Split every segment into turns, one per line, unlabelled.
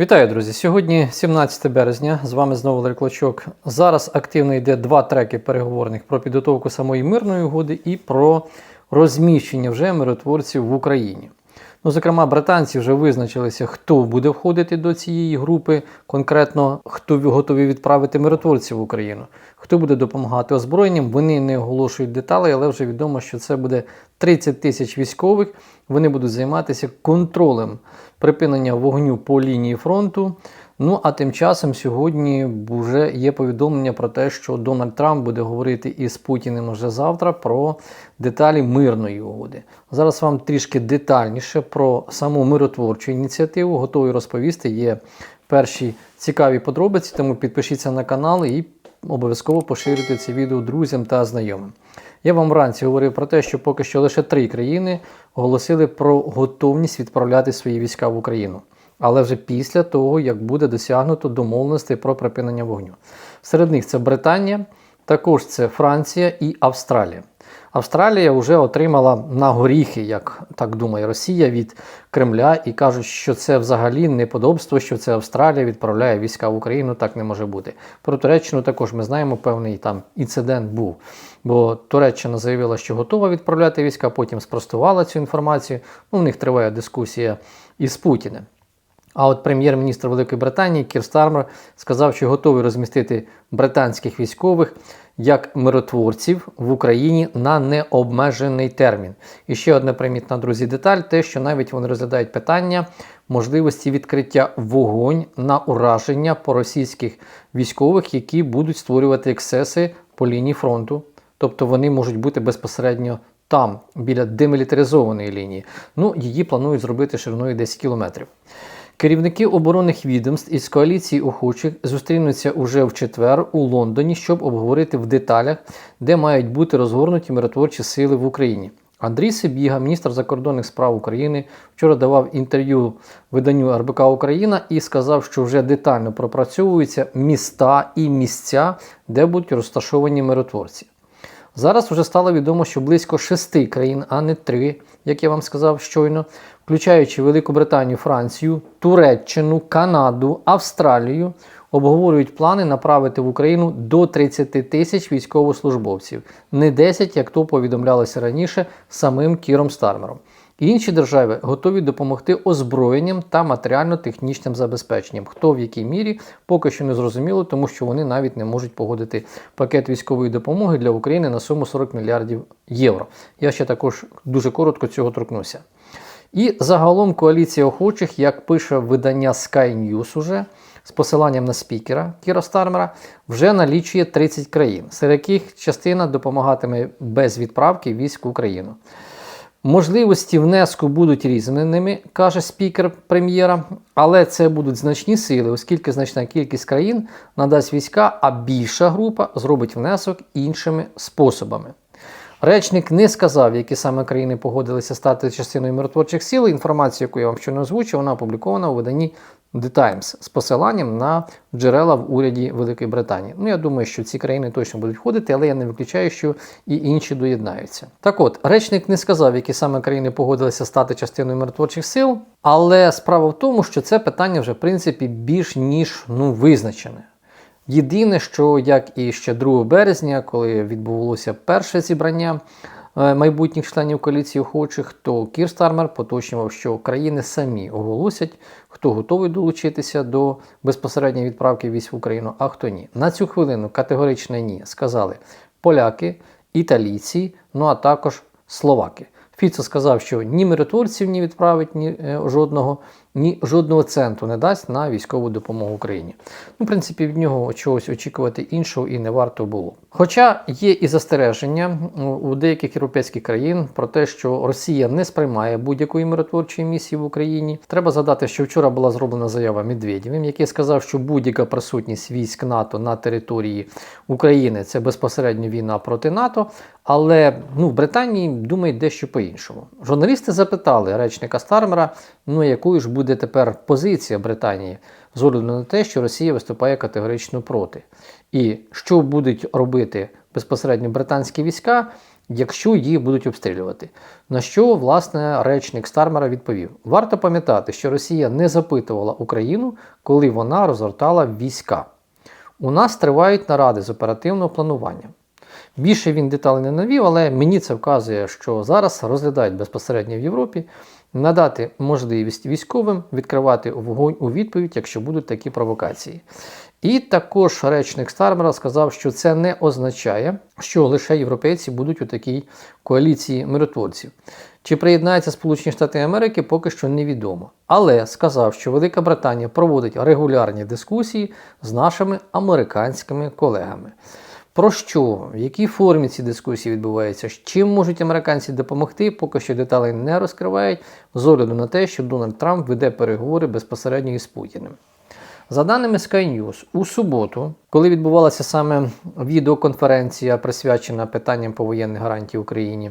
Вітаю, друзі! Сьогодні 17 березня. З вами знову Валерій Клочок. Зараз активно йде два треки переговорних про підготовку самої мирної угоди і про розміщення вже миротворців в Україні. Ну, зокрема, британці вже визначилися, хто буде входити до цієї групи, конкретно хто готові відправити миротворців в Україну, хто буде допомагати озброєнням. Вони не оголошують деталей, але вже відомо, що це буде 30 тисяч військових. Вони будуть займатися контролем припинення вогню по лінії фронту. Ну а тим часом сьогодні вже є повідомлення про те, що Дональд Трамп буде говорити із Путіним вже завтра про деталі мирної угоди. Зараз вам трішки детальніше про саму миротворчу ініціативу готовий розповісти. Є перші цікаві подробиці, тому підпишіться на канал і обов'язково поширюйте це відео друзям та знайомим. Я вам вранці говорив про те, що поки що лише три країни оголосили про готовність відправляти свої війська в Україну. Але вже після того, як буде досягнуто домовленостей про припинення вогню. Серед них це Британія, також це Франція і Австралія. Австралія вже отримала на горіхи, як так думає Росія, від Кремля і кажуть, що це взагалі неподобство, що це Австралія відправляє війська в Україну. Так не може бути. Про Туреччину також ми знаємо, певний там інцидент був. Бо Туреччина заявила, що готова відправляти війська, потім спростувала цю інформацію. Ну, в них триває дискусія із Путіним. А от прем'єр-міністр Великої Британії Кір Стармер сказав, що готовий розмістити британських військових як миротворців в Україні на необмежений термін. І ще одна примітна, друзі, деталь: те, що навіть вони розглядають питання можливості відкриття вогонь на ураження по російських військових, які будуть створювати ексеси по лінії фронту. Тобто вони можуть бути безпосередньо там, біля демілітаризованої лінії. Ну, її планують зробити шириною 10 кілометрів. Керівники оборонних відомств із коаліції охочих зустрінуться уже в четвер у Лондоні, щоб обговорити в деталях, де мають бути розгорнуті миротворчі сили в Україні. Андрій Сибіга, міністр закордонних справ України, вчора давав інтерв'ю виданню РБК Україна і сказав, що вже детально пропрацьовуються міста і місця, де будуть розташовані миротворці. Зараз вже стало відомо, що близько шести країн, а не три, як я вам сказав щойно, включаючи Велику Британію, Францію, Туреччину, Канаду, Австралію, обговорюють плани направити в Україну до 30 тисяч військовослужбовців, не 10, як то повідомлялося раніше самим Кіром Стармером. Інші держави готові допомогти озброєнням та матеріально-технічним забезпеченням. Хто в якій мірі поки що не зрозуміло, тому що вони навіть не можуть погодити пакет військової допомоги для України на суму 40 мільярдів євро. Я ще також дуже коротко цього торкнуся. І загалом коаліція охочих, як пише видання Sky News уже, з посиланням на спікера Кіра Стармера, вже налічує 30 країн, серед яких частина допомагатиме без відправки військ в Україну. Можливості внеску будуть різними, каже спікер прем'єра, але це будуть значні сили, оскільки значна кількість країн надасть війська, а більша група зробить внесок іншими способами. Речник не сказав, які саме країни погодилися стати частиною миротворчих сил. Інформацію, яку я вам щойно озвучив, вона опублікована у виданні The Times з посиланням на джерела в уряді Великої Британії. Ну, я думаю, що ці країни точно будуть входити, але я не виключаю, що і інші доєднаються. Так от, речник не сказав, які саме країни погодилися стати частиною миротворчих сил, але справа в тому, що це питання вже в принципі більш ніж ну, визначене. Єдине, що як і ще 2 березня, коли відбувалося перше зібрання майбутніх членів коаліції охочих, то Кір Стармер поточнював, що країни самі оголосять, хто готовий долучитися до безпосередньої відправки військ в Україну, а хто ні. На цю хвилину категорично ні сказали поляки, італійці, ну а також словаки. Фіцо сказав, що ні миротворців не відправить ні е, жодного, ні жодного центу не дасть на військову допомогу Україні. Ну, в принципі, від нього чогось очікувати іншого і не варто було. Хоча є і застереження у деяких європейських країн про те, що Росія не сприймає будь-якої миротворчої місії в Україні. Треба згадати, що вчора була зроблена заява Медведєвим, який сказав, що будь-яка присутність військ НАТО на території України це безпосередньо війна проти НАТО. Але ну, в Британії думають дещо по-іншому. Журналісти запитали речника Стармера, ну якою ж буде тепер позиція Британії з огляду на те, що Росія виступає категорично проти. І що будуть робити безпосередньо британські війська, якщо їх будуть обстрілювати. На що власне речник Стармера відповів: варто пам'ятати, що Росія не запитувала Україну, коли вона розгортала війська. У нас тривають наради з оперативного планування. Більше він деталей не навів, але мені це вказує, що зараз розглядають безпосередньо в Європі надати можливість військовим відкривати вогонь у відповідь, якщо будуть такі провокації. І також речник Стармера сказав, що це не означає, що лише європейці будуть у такій коаліції миротворців. Чи приєднаються Сполучені Штати Америки, поки що невідомо. Але сказав, що Велика Британія проводить регулярні дискусії з нашими американськими колегами. Про що, в якій формі ці дискусії відбуваються, чим можуть американці допомогти, поки що деталей не розкривають, з огляду на те, що Дональд Трамп веде переговори безпосередньо із Путіним. За даними Sky News, у суботу, коли відбувалася саме відеоконференція, присвячена питанням повоєнних гарантій Україні,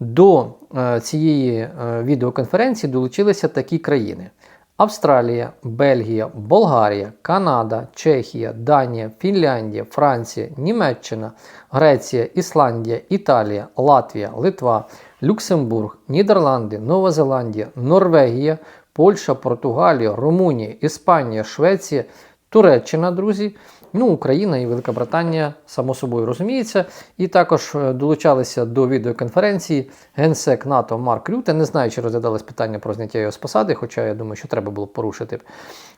до е, цієї е, відеоконференції долучилися такі країни: Австралія, Бельгія, Болгарія, Канада, Чехія, Данія, Фінляндія, Франція, Німеччина, Греція, Ісландія, Італія, Латвія, Литва, Люксембург, Нідерланди, Нова Зеландія, Норвегія, Польща, Португалія, Румунія, Іспанія, Швеція, Туреччина, друзі. Ну, Україна і Велика Британія, само собою розуміється. І також е, долучалися до відеоконференції генсек НАТО Марк Рюте. Не знаю, чи розглядалось питання про зняття його з посади, хоча я думаю, що треба було порушити.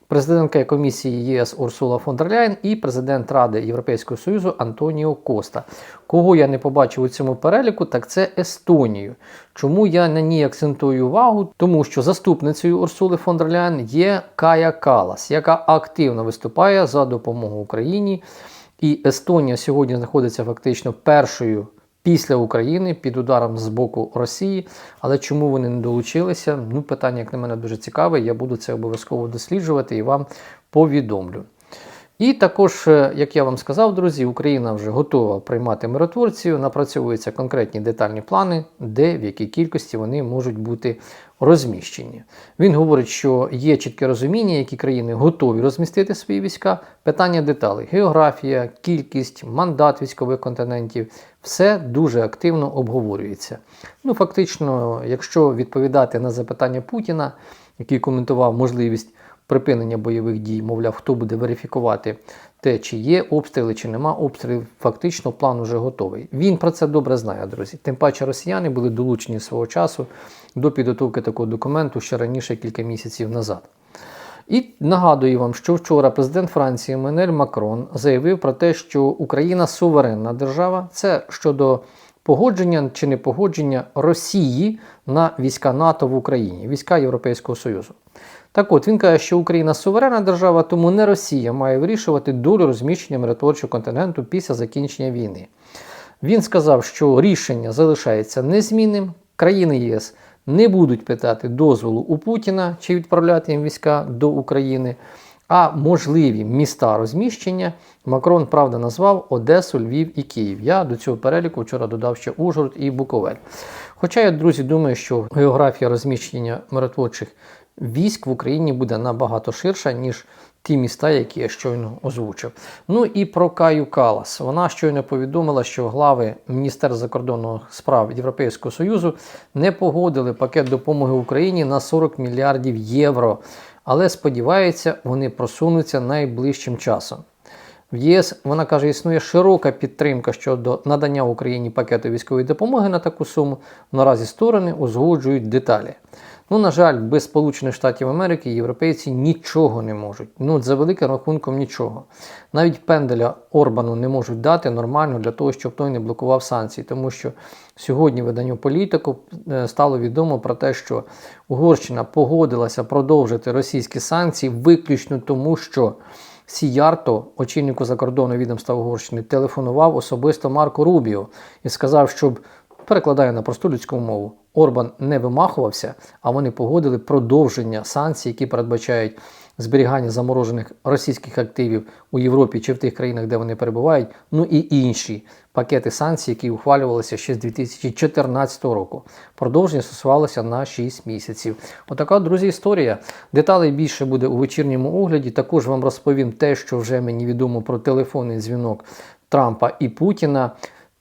Президентка комісії ЄС Урсула фон дер Ляйн і президент Ради Європейського Союзу Антоніо Коста. Кого я не побачив у цьому переліку, так це Естонію. Чому я на ній акцентую увагу? Тому що заступницею Урсули фон дер Ляйн є Кая Калас, яка активно виступає за допомогу Україні. І Естонія сьогодні знаходиться фактично першою після України під ударом з боку Росії. Але чому вони не долучилися? Ну, питання, як на мене, дуже цікаве. Я буду це обов'язково досліджувати і вам повідомлю. І також, е, як я вам сказав, друзі, Україна вже готова приймати миротворців, напрацьовуються конкретні детальні плани, де в якій кількості вони можуть бути розміщені. Він говорить, що є чітке розуміння, які країни готові розмістити свої війська. Питання деталей: географія, кількість, мандат військових континентів все дуже активно обговорюється. Ну, фактично, якщо відповідати на запитання Путіна, який коментував можливість припинення бойових дій, мовляв, хто буде верифікувати те, чи є обстріли, чи нема обстрілів, фактично план уже готовий. Він про це добре знає, друзі. Тим паче росіяни були долучені свого часу до підготовки такого документу ще раніше кілька місяців назад. І нагадую вам, що вчора президент Франції Еммануель Макрон заявив про те, що Україна суверенна держава. Це щодо погодження чи не погодження Росії на війська НАТО в Україні, війська Європейського Союзу. Так от він каже, що Україна суверенна держава, тому не Росія має вирішувати долю розміщення миротворчого континенту після закінчення війни. Він сказав, що рішення залишається незмінним. Країни ЄС не будуть питати дозволу у Путіна чи відправляти їм війська до України. А можливі міста розміщення Макрон, правда, назвав Одесу, Львів і Київ. Я до цього переліку вчора додав ще Ужгород і Буковель. Хоча я, друзі, думаю, що географія розміщення миротворчих військ в Україні буде набагато ширша, ніж ті міста, які я щойно озвучив. Ну і про Каю Калас. Вона щойно повідомила, що глави Міністерства закордонних справ Європейського Союзу не погодили пакет допомоги Україні на 40 мільярдів євро. Але сподіваються, вони просунуться найближчим часом. В ЄС вона каже, існує широка підтримка щодо надання Україні пакету військової допомоги на таку суму. Наразі сторони узгоджують деталі. Ну, на жаль, без Сполучених Штатів Америки європейці нічого не можуть. Ну, за великим рахунком, нічого. Навіть пенделя Орбану не можуть дати нормально для того, щоб той не блокував санкції, тому що сьогодні виданню політику е, стало відомо про те, що Угорщина погодилася продовжити російські санкції виключно тому, що. Сіярто, очільнику закордонного відомства Угорщини, телефонував особисто Марко Рубіо і сказав, щоб перекладає на просту людську мову. Орбан не вимахувався, а вони погодили продовження санкцій, які передбачають зберігання заморожених російських активів у Європі чи в тих країнах, де вони перебувають. Ну і інші пакети санкцій, які ухвалювалися ще з 2014 року. Продовження стосувалося на 6 місяців. Отака, друзі, історія. Деталей більше буде у вечірньому огляді. Також вам розповім те, що вже мені відомо про телефонний дзвінок Трампа і Путіна.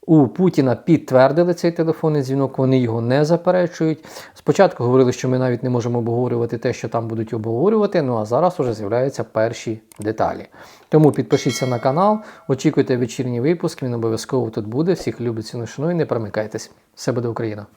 У Путіна підтвердили цей телефонний дзвінок, вони його не заперечують. Спочатку говорили, що ми навіть не можемо обговорювати те, що там будуть обговорювати. Ну а зараз уже з'являються перші деталі. Тому підпишіться на канал, очікуйте вечірній випуск. Він обов'язково тут буде. Всіх любить ціну і не промикайтесь. Все буде Україна!